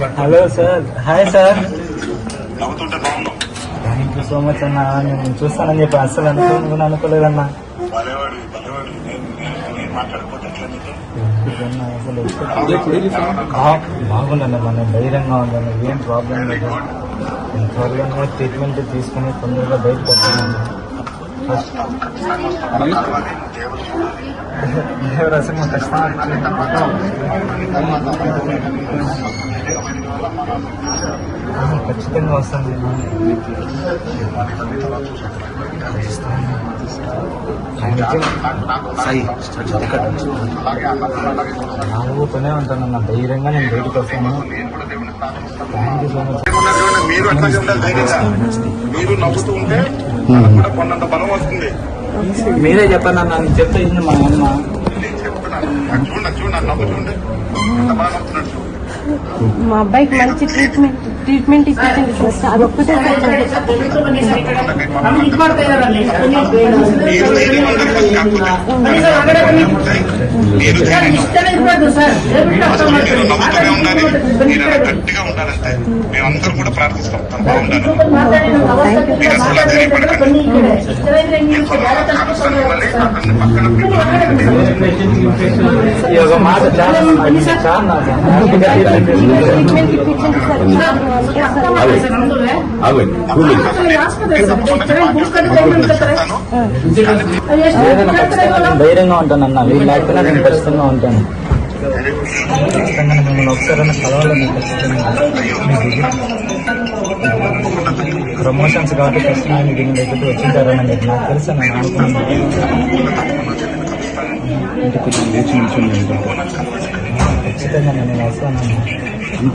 Hello sir hi sir thank you so much అన్న నేను చూస్తానని చెప్పి అస్సలు అనుకో అనుకోలేదన్నా అసలు బాగుందన్న మన ధైర్యంగా ఉందన్న ఏం ప్రాబ్లం లేదు త్వరగా ట్రీట్మెంట్ తీసుకుని తొందరగా బయటకు వస్తానన్న ఫస్ట్ ఖచ్చితంగా ఖచ్చితంగా వస్తాను. చూస్తాను నాలుగుతూనే ఉంటాను నా ధైర్యంగా నేను బయటకు వస్తాను. థ్యాంక్ యూ సో మచ్ మీరు అట్లాగే ఉండాలి ధైర్యంగా? మీరు నవ్వుతూ ఉంటే కూడా కొన్నంత బలం వస్తుంది. మీరే చెప్పండి అన్న నేను చెప్తే మా అమ్మ. నేను చెప్తున్నాను. నాకు చూడండి చూడండి నవ్వు చూడండి ఎంత బాగా నవ్వుతున్నాడు. చూడు. మా అబ్బాయికి మంచి ట్రీట్మెంట్ ట్రీట్మెంట్ ఇప్పించండి సార్ అదొక్కటే గట్టిగా ఉండాలంటే మేమందరం కూడా ప్రార్థిస్తాం బాగుండాలి ఈ మాట చాలా నేను ధైర్యంగా ఉంటాను అన్న వీళ్ళు లేకపోతే నేను ఖచ్చితంగా ఉంటాను ఖచ్చితంగా మిమ్మల్ని ఒకసారి కలవాలని ఖచ్చితంగా ప్రమోషన్స్ కాబట్టి ఖచ్చితంగా మీకు దీని దగ్గరికి వచ్చింటారని మీకు నాకు తెలుసు నేను అనుకున్నాను ఖచ్చితంగా నేను వస్తాను